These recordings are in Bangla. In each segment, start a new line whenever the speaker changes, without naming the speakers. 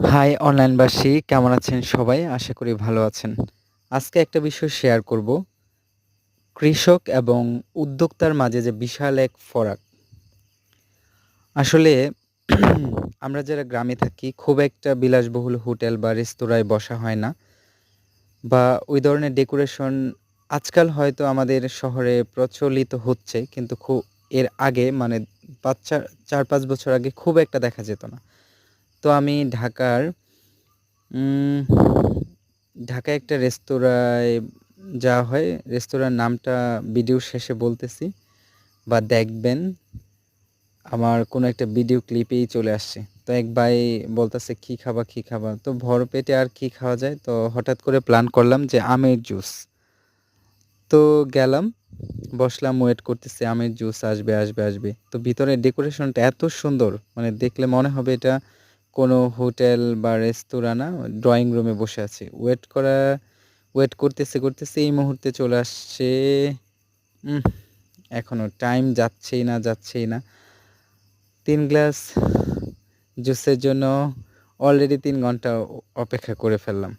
হাই অনলাইনবাসী কেমন আছেন সবাই? আশা করি ভালো আছেন। আজকে একটা বিষয় শেয়ার করব। কৃষক এবং উদ্যোক্তার মাঝে যে বিশাল এক ফরাক। আসলে আমরা যারা গ্রামে থাকি, খুব একটা বিলাসবহুল হোটেল বা রেস্তোরাঁয় বসা হয় না। বা ওই ধরনের ডেকোরেশন আজকাল হয়তো আমাদের শহরে প্রচলিত হচ্ছে, কিন্তু খুব এর আগে মানে পাঁচ চার চার পাঁচ বছর আগে খুব একটা দেখা যেত না। তো আমি ঢাকার ঢাকায় একটা রেস্তোরাঁয় যাওয়া হয়। রেস্তোরাঁর নামটা ভিডিও শেষে বলতেছি বা দেখবেন। আমার কোনো একটা ভিডিও ক্লিপেই চলে আসছে। তো এক ভাই বলতেছে, কী খাবা কী খাবা? তো ভর পেটে আর কি খাওয়া যায়? তো হঠাৎ করে প্ল্যান করলাম যে আমের জুস। তো গেলাম, বসলাম ওয়েট করতেছি, আমের জুস আসবে আসবে আসবে। তো ভিতরে ডেকোরেশনটা এত সুন্দর মানে দেখলে মনে হবে এটা কোনো হোটেল বা রেস্তোরাঁ না ড্রয়িং রুমে বসে আছি। ওয়েট করা ওয়েট করতেছে করতেছে এই মুহূর্তে চলে আসছে উম, এখনও টাইম যাচ্ছেই না যাচ্ছেই না। তিন গ্লাস জুসের জন্য অলরেডি তিন ঘণ্টা অপেক্ষা করে ফেললাম।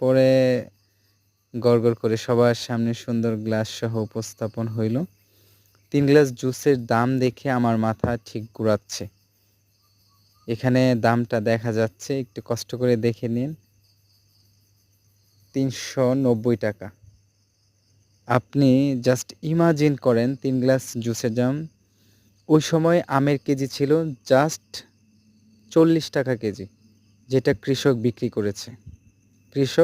পরে গড়গড় করে সবার সামনে সুন্দর গ্লাস সহ উপস্থাপন হইল। তিন গ্লাস জুসের দাম দেখে আমার মাথা ঠিক ঘুরাচ্ছে। এখানে দামটা দেখা যাচ্ছে, একটু কষ্ট করে দেখে নিন। তিনশো নব্বই টাকা। আপনি জাস্ট ইমাজিন করেন, তিন গ্লাস জুসের জাম। ওই সময় আমের কেজি ছিল জাস্ট চল্লিশ টাকা কেজি, যেটা কৃষক বিক্রি করেছে। কৃষক